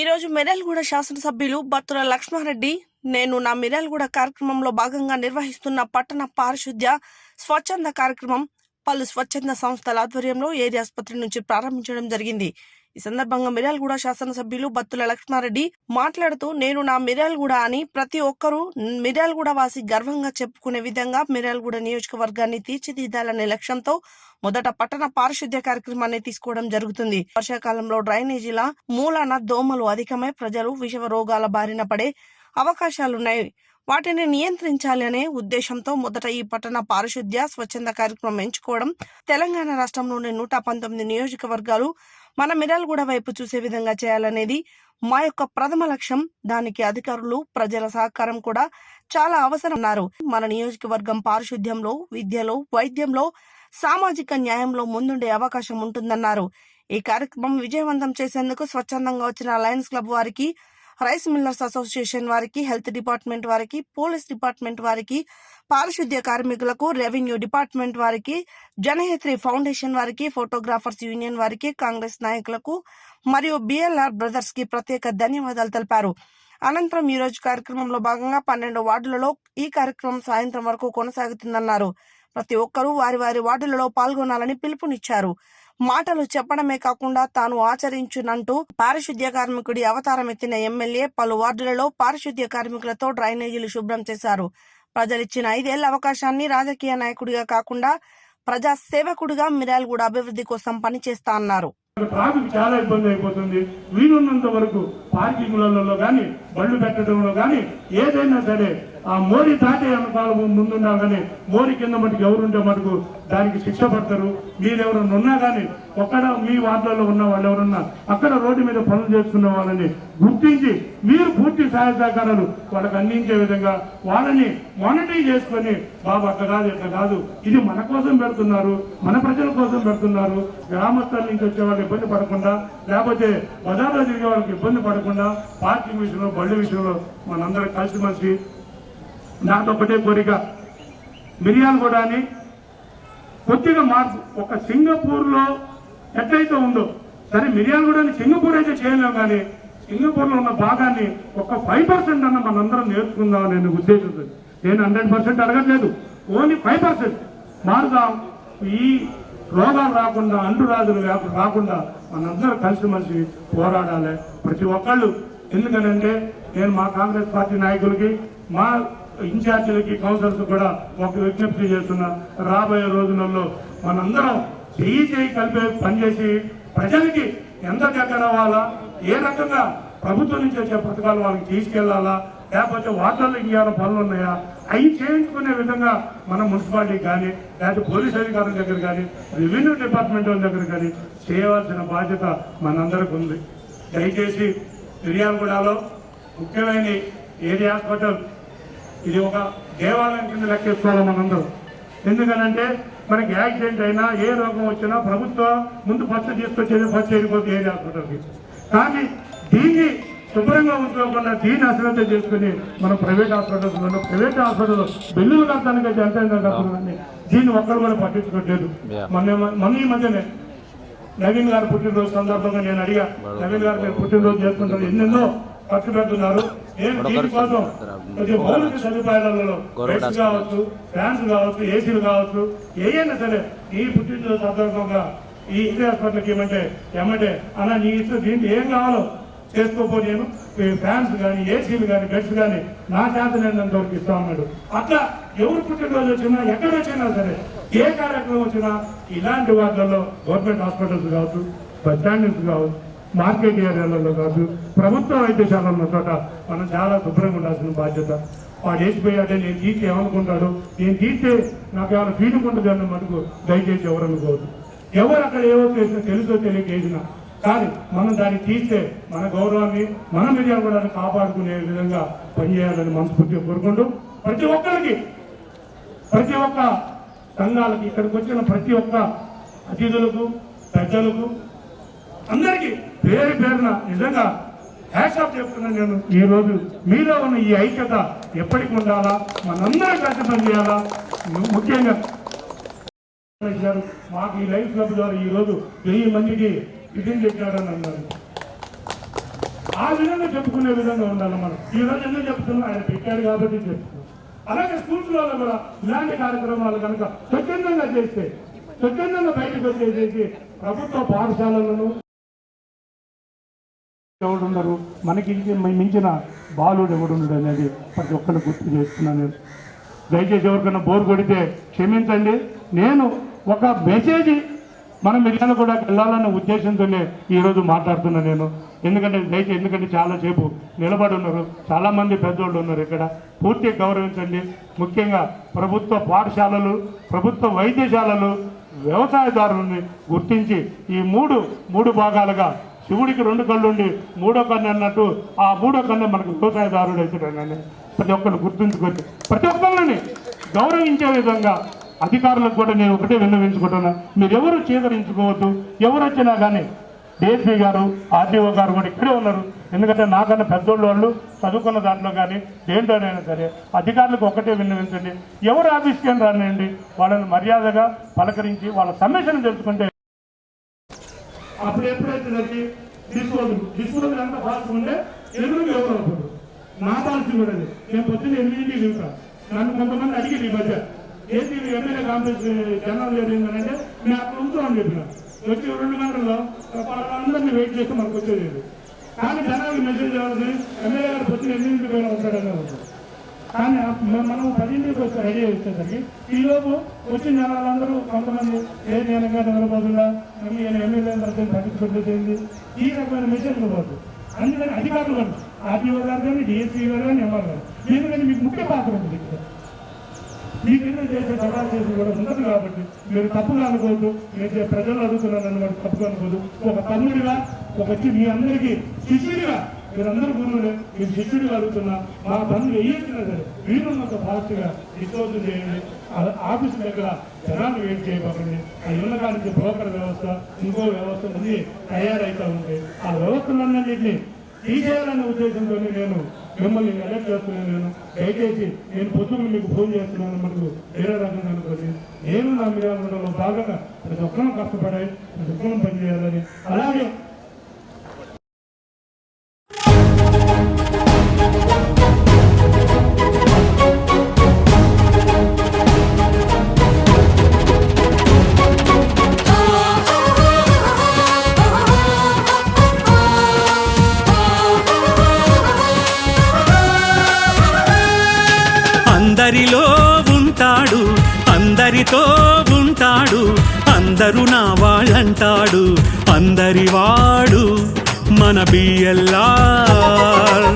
ఈరోజు మిరల్గూడ శాసనసభ్యులు బత్తుల లక్ష్మారెడ్డి నేను నా మిరల్గూడ కార్యక్రమంలో భాగంగా నిర్వహిస్తున్న పట్టణ పారిశుద్ధ్య స్వచ్ఛంద కార్యక్రమం పలు స్వచ్ఛంద సంస్థల ఆధ్వర్యంలో ఏరియా ఆసుపత్రి నుంచి ప్రారంభించడం జరిగింది. ఈ సందర్భంగా మిర్యాలగూడ శాసనసభ్యులు బత్తుల లక్ష్మారెడ్డి మాట్లాడుతూ నేను నా మిర్యాలగూడ అని ప్రతి ఒక్కరూ మిర్యాలగూడ వాసి గర్వంగా చెప్పుకునే విధంగా మిర్యాలగూడ నియోజకవర్గాన్ని తీర్చిదిద్దాలనే లక్ష్యంతో మొదట పట్టణ పారిశుద్ధ్య కార్యక్రమాన్ని తీసుకోవడం జరుగుతుంది. వర్షాకాలంలో డ్రైనేజీల మూలాన దోమలు అధికమై ప్రజలు విషవ రోగాల బారిన పడే అవకాశాలున్నాయి. వాటిని నియంత్రించాలి అనే ఉద్దేశంతో మొదట ఈ పట్టణ పారిశుద్ధ్య స్వచ్ఛంద కార్యక్రమం ఎంచుకోవడం తెలంగాణ రాష్ట్రంలోని నూట పంతొమ్మిది నియోజకవర్గాలు మన మిర్యాలగూడ వైపు చూసే విధంగా చేయాలనేది మా యొక్క ప్రథమ లక్ష్యం. దానికి అధికారులు ప్రజల సహకారం కూడా చాలా అవసరం అన్నారు. మన నియోజకవర్గం పారిశుద్ధ్యంలో విద్యలో వైద్యంలో సామాజిక న్యాయంలో ముందుండే అవకాశం ఉంటుందన్నారు. ఈ కార్యక్రమం విజయవంతం చేసేందుకు స్వచ్ఛందంగా వచ్చిన లయన్స్ క్లబ్ వారికి రైస్ మిల్లర్స్ అసోసియేషన్ వారికి హెల్త్ డిపార్ట్మెంట్ వారికి పోలీస్ డిపార్ట్మెంట్ వారికి పారిశుద్ధ్య కార్మికులకు రెవెన్యూ డిపార్ట్మెంట్ వారికి జనహిత్రి ఫౌండేషన్ వారికి ఫోటోగ్రాఫర్స్ యూనియన్ వారికి కాంగ్రెస్ నాయకులకు మరియు బిఎల్ఆర్ బ్రదర్స్కి ప్రత్యేక ధన్యవాదాలు తెలిపారు. అనంతరం ఈ రోజు కార్యక్రమంలో భాగంగా పన్నెండు వార్డులలో ఈ కార్యక్రమం సాయంత్రం వరకు కొనసాగుతుందన్నారు. ప్రతి ఒక్కరూ వారి వారి వార్డులలో పాల్గొనాలని పిలుపునిచ్చారు. మాటలు చెప్పడమే కాకుండా తాను ఆచరించునంటూ పారిశుద్ధ్య కార్మికుడి అవతారం ఎత్తిన ఎమ్మెల్యే పలు వార్డులలో పారిశుద్ధ్య కార్మికులతో డ్రైనేజీలు శుభ్రం చేశారు. ప్రజలిచ్చిన ఐదేళ్ళ అవకాశాన్ని రాజకీయ నాయకుడిగా కాకుండా ప్రజా సేవకుడిగా మిర్యాలగూడ అభివృద్ధి కోసం పనిచేస్తా అన్నారు. ట్రాఫిక్ చాలా ఇబ్బంది అయిపోతుంది. వీలున్నంత వరకు పార్కింగ్లలో కానీ బళ్ళు పెట్టడంలో కానీ ఏదైనా సరే ఆ మోడీ దాటే వెనకాల ముందున్నా కానీ మోడీ కింద మటుకు ఎవరుంటే మటుకు దానికి శిక్ష పడతారు. మీరెవరన్నా ఉన్నా కానీ ఒక్కడ మీ వార్డులలో ఉన్న వాళ్ళు ఎవరన్నా అక్కడ రోడ్డు మీద పనులు చేస్తున్న వాళ్ళని గుర్తించి మీరు పూర్తి సహాయ సహకారాలు వాళ్ళకి అందించే విధంగా వాళ్ళని మానిటరీ చేసుకొని బాబు అట్లా కాదు ఇట్లా కాదు. ఇది మన కోసం పెడుతున్నారు మన ప్రజల కోసం పెడుతున్నారు. గ్రామస్తుల నుంచి వచ్చే వాళ్ళకి ఇబ్బంది పడకుండా లేకపోతే బజార్లో తిరిగే వాళ్ళకి ఇబ్బంది పడకుండా పార్కింగ్ విషయంలో బళ్ళు విషయంలో మనందరం కలిసిమెలిసి నాదొకటే కోరిక. మిరియాలు కూడా అని కొద్దిగా మార్పు. ఒక సింగపూర్లో ఎట్లయితే ఉందో సరే మిరియాలు కూడా సింగపూర్ అయితే చేయలేము కానీ సింగపూర్లో ఉన్న భాగాన్ని ఒక ఫైవ్ పర్సెంట్ అన్న మనందరం నేర్చుకుందాం నేను ఉద్దేశంతో నేను హండ్రెడ్ పర్సెంట్ అడగట్లేదు. Only five percent. మారుదాం. ఈ రోగాలు రాకుండా అంటురాజులు వ్యాప- రాకుండా మనందరం కలిసిమెలిసి పోరాడాలి ప్రతి ఒక్కళ్ళు. ఎందుకనంటే నేను మా కాంగ్రెస్ పార్టీ నాయకులకి మా ఇన్ఛార్జీలకి కౌన్సిలర్స్ కూడా ఒక విజ్ఞప్తి చేస్తున్నా. రాబోయే రోజులలో మనందరం చేయి చేయి కలిపి పనిచేసి ప్రజలకి ఎంత దగ్గర అవ్వాలా ఏ రకంగా ప్రభుత్వం నుంచి వచ్చే పథకాలు వాళ్ళకి తీసుకెళ్ళాలా లేకపోతే వార్తల్లో ఇవ్వాల పనులు ఉన్నాయా అవి చేయించుకునే విధంగా మన మున్సిపాలిటీకి కానీ లేకపోతే పోలీస్ అధికారుల దగ్గర కానీ రెవెన్యూ డిపార్ట్మెంట్ వాళ్ళ దగ్గర కానీ చేయవలసిన బాధ్యత మనందరికి ఉంది. దయచేసి మిర్యాలగూడలో ముఖ్యమైన ఏరియా హాస్పిటల్ ఇది ఒక దేవాలయం కింద లెక్కేసుకోవాలి మనందరం. ఎందుకనంటే మనకి యాక్సిడెంట్ అయినా ఏ రోగం వచ్చినా ప్రభుత్వం ముందు ఫస్ట్ తీసుకొచ్చేది ఫస్ట్ వెళ్ళిపోతుంది ఏరియా హాస్పిటల్కి కానీ దీన్ని శుభ్రంగా ఉంచుకోకుండా దీన్ని అశ్రద్ధ చేసుకుని మనం ప్రైవేట్ హాస్పిటల్స్ ప్రైవేట్ హాస్పిటల్ బిల్లులు కట్టడానికి కట్టుకుని దీన్ని ఒక్కరు కూడా పట్టించుకోవట్లేదు మొన్న మొన్న ఈ మధ్యనే నవీన్ గారు పుట్టినరోజు సందర్భంగా నేను అడిగా నవీన్ గారు మీరు పుట్టినరోజు చేసుకుంటారు ఎన్నెన్నో ఖర్చు పెడుతున్నారు నేను దీనికోసం కొద్దిగా మౌలిక సదుపాయాలలో బెడ్స్ కావచ్చు ఫ్యాన్స్ కావచ్చు ఏసీలు కావచ్చు ఏదైనా సరే ఈ పుట్టినరోజు సందర్భంగా ఈ ఇంటి హాస్పిటల్కి ఏమంటే ఏమంటే అలా నీ ఇష్టం దీంట్లో ఏం కావాలో చేసుకోపో నేను ఫ్యాన్స్ కానీ ఏసీలు కానీ బెడ్స్ కానీ నా చేత నేను వరకు ఇస్తా ఉన్నాడు. అట్లా ఎవరు పుట్టినరోజు వచ్చినా ఎక్కడ వచ్చినా సరే ఏ కార్యక్రమం వచ్చినా ఇలాంటి వాటిలలో గవర్నమెంట్ హాస్పిటల్స్ కావచ్చు బస్ స్టాండ్స్ కావచ్చు మార్కెట్ ఏరియాలలో కాదు ప్రభుత్వ వైద్యశాలలు ఉన్న చోట మనం చాలా శుభ్రంగా ఉండాల్సిన బాధ్యత. వాడు వేసిపోయాడే నేను తీస్తే ఏమనుకుంటాడు? నేను తీస్తే నాకు ఏమైనా ఫీలింగ్ ఉంటుంది అన్న మటుకు దయచేసి ఎవరు అనుకోవద్దు. ఎవరు అక్కడ ఏవో చేసినా తెలుసో తెలియక వేసినా కానీ మనం దాన్ని తీస్తే మన గౌరవాన్ని మన మిర్యాలని కాపాడుకునే విధంగా పనిచేయాలని మనస్ఫూర్తిగా కోరుకుంటూ ప్రతి ఒక్కరికి ప్రతి ఒక్క సంఘాలకి ఇక్కడికి వచ్చిన ప్రతి ఒక్క అతిథులకు పెద్దలకు అందరికీ పేరు పేరున నిజంగా హ్యాషాప్ చెప్తున్నాను నేను. ఈ రోజు మీలో ఉన్న ఈ ఐక్యత ఎప్పటికి ఉండాలా? మనందరం కలిసి పనిచేయాలా? ముఖ్యంగా ఇచ్చారు. మాకు ఈ లైఫ్ క్లబ్ ద్వారా ఈ రోజు వెయ్యి మందికి టిఫిన్ చెప్పాడని అన్నారు. ఆ విధంగా చెప్పుకునే విధంగా ఉండాలి మనం. ఈ రోజు ఎందుకు చెప్తున్నాం? ఆయన పెట్టాడు కాబట్టి చెప్తున్నాం. అలాగే స్కూల్స్లో కూడా ఇలాంటి కార్యక్రమాలు కనుక స్వచ్ఛందంగా చేస్తే స్వచ్ఛందంగా బయటకు వచ్చేసేసి ప్రభుత్వ పాఠశాలలను ఎవడున్నారు మనకి మించిన బాలుడు ఎవడున్నాడు అనేది ప్రతి ఒక్కరు గుర్తు చేస్తున్నాను నేను. దయచేసి ఎవరికైనా బోర్ కొడితే క్షమించండి. నేను ఒక మెసేజ్ మనం మిర్యాల కూడా వెళ్ళాలనే ఉద్దేశంతోనే ఈరోజు మాట్లాడుతున్నా నేను. ఎందుకంటే దయచేసి ఎందుకంటే చాలాసేపు నిలబడి ఉన్నారు. చాలామంది పెద్దోళ్ళు ఉన్నారు ఇక్కడ. పూర్తిగా గౌరవించండి. ముఖ్యంగా ప్రభుత్వ పాఠశాలలు ప్రభుత్వ వైద్యశాలలు వ్యవసాయదారులని గుర్తించి ఈ మూడు మూడు భాగాలుగా శివుడికి రెండు కళ్ళుండి మూడో కన్ను అన్నట్టు ఆ మూడో కన్ను మనకు వ్యవసాయదారుడు అవుతాడని ప్రతి ఒక్కరు గుర్తుంచుకొని ప్రతి ఒక్కరిని గౌరవించే విధంగా అధికారులకు కూడా నేను ఒకటే విన్నవించుకుంటున్నా. మీరు ఎవరు చేదరించుకోవద్దు. ఎవరు వచ్చినా కానీ డిఎస్పీ గారు ఆర్డీఓ గారు కూడా ఇక్కడే ఉన్నారు. ఎందుకంటే నాకన్నా పెద్దోళ్ళు వాళ్ళు చదువుకున్న దాంట్లో కానీ దేంట్లోనైనా సరే అధికారులకు ఒకటే విన్నవించండి. ఎవరు ఆఫీస్కి రానండి వాళ్ళని మర్యాదగా పలకరించి వాళ్ళ సమస్యను తెలుసుకుంటే అప్పుడు ఎప్పుడైతే అది డిస్పోజల్ డిస్పోజల్ ఎంత ఫాస్ట్ ఉండే ఎదురుగా ఎవరు అప్పుడు. నా పాలసీ కూడా అది. నేను పొద్దున్న ఎనిమిదింటికి దిగుతా నన్ను కొంతమంది అడిగి ఈ మధ్య. ఏసీ ఎమ్మెల్యే కాంప్లెక్స్ జనరల్ ఏంటంటే మేము అక్కడ ఉంచుతామని చెప్పిన. వచ్చి రెండు గంటల్లో వాళ్ళందరినీ వెయిట్ చేస్తే మనకు వచ్చేది కానీ జనాలకు మెసేజ్ రావాలి ఎమ్మెల్యే గారు పొద్దున్న ఎనిమిదింటికి పోయినా ఉంటాడని అవుతుంది కానీ మనం పదింటికి వచ్చి రెడీ వచ్చేసరికి ఈలోపు వచ్చిన జనాలందరూ కొంతమంది ఏ నేనంగా నిలబోతుందా ఈయన ఎమ్మెల్యే పట్టించుకుంటుంది ఈ రకమైన మెసేజ్లు పోదు అందుకని అధికారులు కాదు ఆర్టీఓ గారు కానీ డిఎస్పీ గారు కానీ ఎవరు కాదు ఎందుకంటే మీకు ముఖ్య పాత్ర ఉంది ఇక్కడ. మీ చేసే సవాల్ చేసి కూడా ఉండదు కాబట్టి మీరు తప్పుగా అనుకోవద్దు. మీరు ప్రజలు అడుగుతున్నాను అనమాట తప్పుగా అనుకోవద్దు. ఒక తమ్ముడిగా ఒక మీ అందరికీ శిష్యుడిగా మీరందరూ గురువులే మీరు శిష్యుడు అడుగుతున్నా మా పనులు వేయించినా సరే వీలున్నంత భారత్గా డిస్పోజల్ చేయండి. ఆ- దగ్గర జనాలు వెయిట్ చేయకండి ఆ ఉన్న బ్రోకర్ వ్యవస్థ ఇంకో వ్యవస్థ ఉంది తయారైతా ఉంది. ఆ వ్యవస్థలన్నింటినీ తీసేయాలనే ఉద్దేశంతో నేను మిమ్మల్ని అలర్ట్ చేస్తున్నాను నేను దయచేసి నేను పొద్దున్న మీకు ఫోన్ చేస్తున్నాను మనకు వేరే రకంగా అనుకోండి. నేను నా మీద భాగంగా ప్రతి ఒక్కరూ కష్టపడాలి ప్రతి ఒక్కరూ పనిచేయాలని. అలాగే వాళ్ళంటాడు అందరి వాడు మన బిఎల్ఆర్.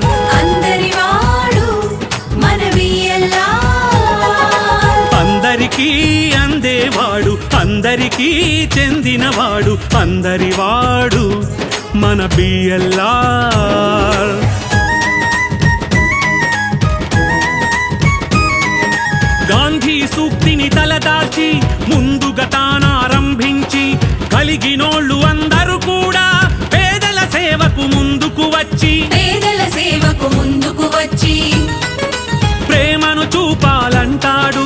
అందరికీ అందేవాడు అందరికీ చెందినవాడు అందరి వాడు మన బిఎల్ఆర్. కలిగినోళ్ళు అందరూ కూడా పేదల సేవకు ముందుకు వచ్చి పేదల సేవకు ముందుకు వచ్చి ప్రేమను చూపాలంటాడు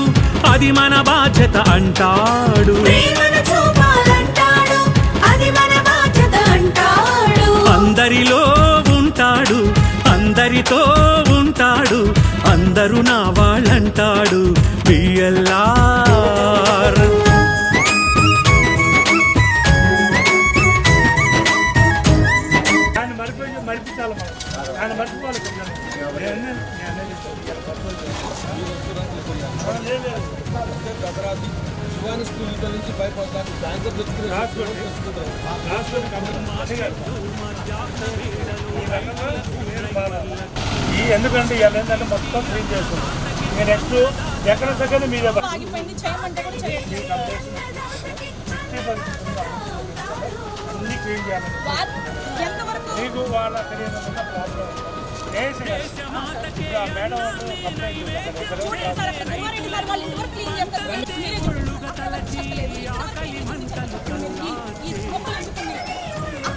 అది మన బాధ్యత అంటాడు. ప్రేమను చూపాలంటాడు అది మన బాధ్యత అంటాడు. అందరిలో ఉంటాడు అందరితో ఉంటాడు అందరూ నా ఎక్కడ ఆగిపోయింది చేయమంటే కూడా చేయండి అన్ని క్లీన్ చేయాలి వారు ఎంతవరకు మీకు వాళ్ళ అక్కడ మీరే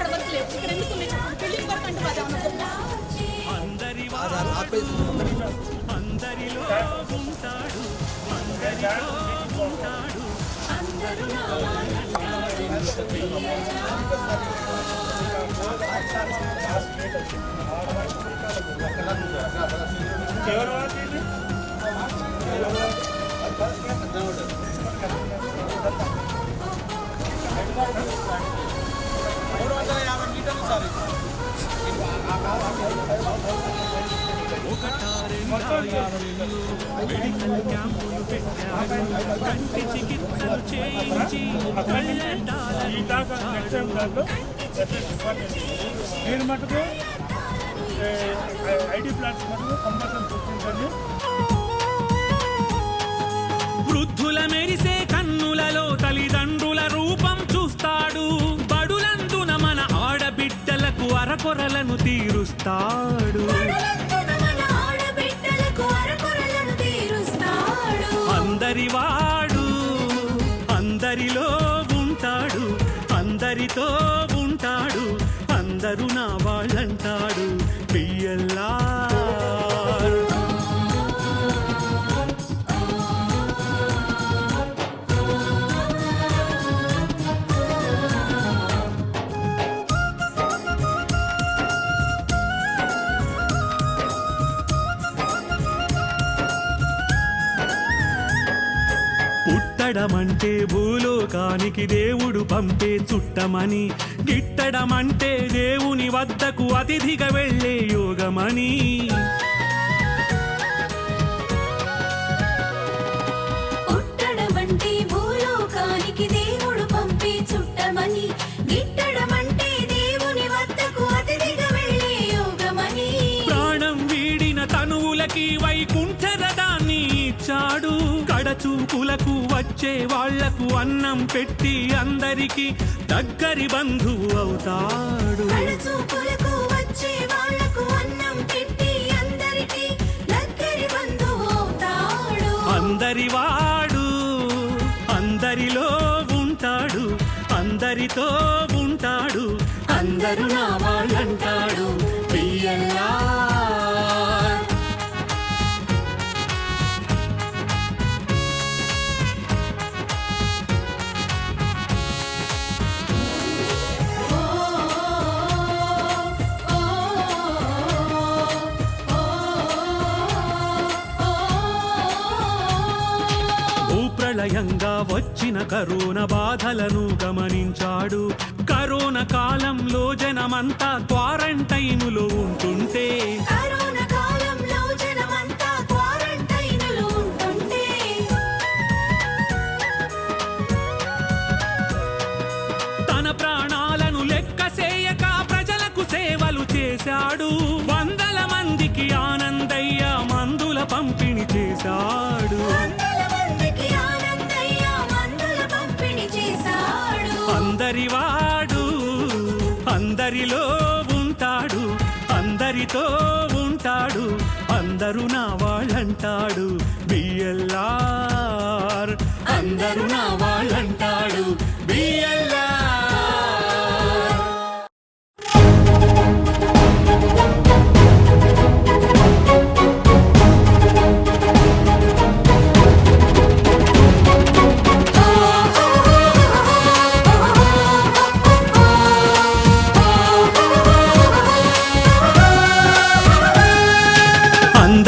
వరకు లేవు ఇక్కడ ఎందుకు వరకు అంటే ఏమన్నా? ఆపేసి ఉంటాడు అందరితో ఉంటాడు. మూడు వందల యాభై మీటర్లు సార్. మెడికల్ క్యాంపులు కంటి చికిత్సలు చేయించి మటుకు ఐటీ ప్లాట్ఫామ్ కంపల్సరీ వృద్ధుల మెరిసే కన్నులలో తల్లిదండ్రుల రూపం చూస్తాడు. బడులందున మన ఆడబిడ్డలకు అరకొరలను తీరుస్తాడు. అందరివాడు అందరిలో ఉంటాడు అందరితో ఉంటాడు అందరూ నా వాళ్ళంటాడు. గిట్టడమంటే భూలోకానికి దేవుడు పంపే చుట్టమని గిట్టడమంటే దేవుని వద్దకు అతిథిగా వెళ్ళే యోగమని. ప్రాణం వీడిన తనువులకి ఇచ్చాడు కడచూపులకు వచ్చే వాళ్ళకు అన్నం పెట్టి అందరికి దగ్గరి బంధువు అవుతాడు. కడచూపులకు వచ్చే వాళ్ళకు అన్నం పెట్టి అందరికీ దగ్గరి బంధువు అవుతాడు. అందరి వాడు అందరిలో ఉంటాడు అందరితో ఉంటాడు. అందరూ నా వాళ్ళంటాడు. ఆయన కరోనా బాధలను గమనించాడు. కరోనా కాలంలో జనమంతా క్వారంటైనులో ఉంటుంటే ఉంటాడు. అందరిలో ఉంటాడు. అందరితో ఉంటాడు. అందరూ నా వాళ్ళంటాడు. బిఎల్ఆర్. అందరూ నా వాళ్ళంటాడు. బిఎల్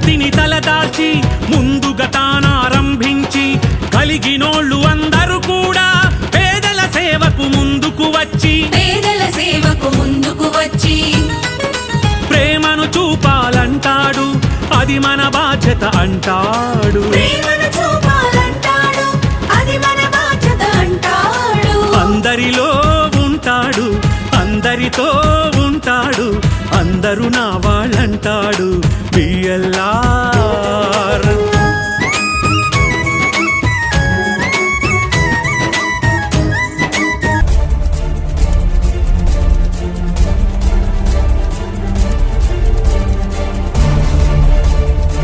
గాంధీ సూక్తిని తలదాల్చి ముందుగా తానారంభించి కలిగినోళ్ళు అందరూ కూడా పేదల సేవకు ముందుకు వచ్చి పేదల సేవకు ముందుకు వచ్చి. ప్రేమను చూపాలంటాడు అది మన బాధ్యత అంటాడు. ప్రేమను చూపాలంటాడు అది మన బాధ్యత అంటాడు. అందరిలో ఉంటాడు అందరితో ఉంటాడు అందరూ నా వాళ్ళంటాడు.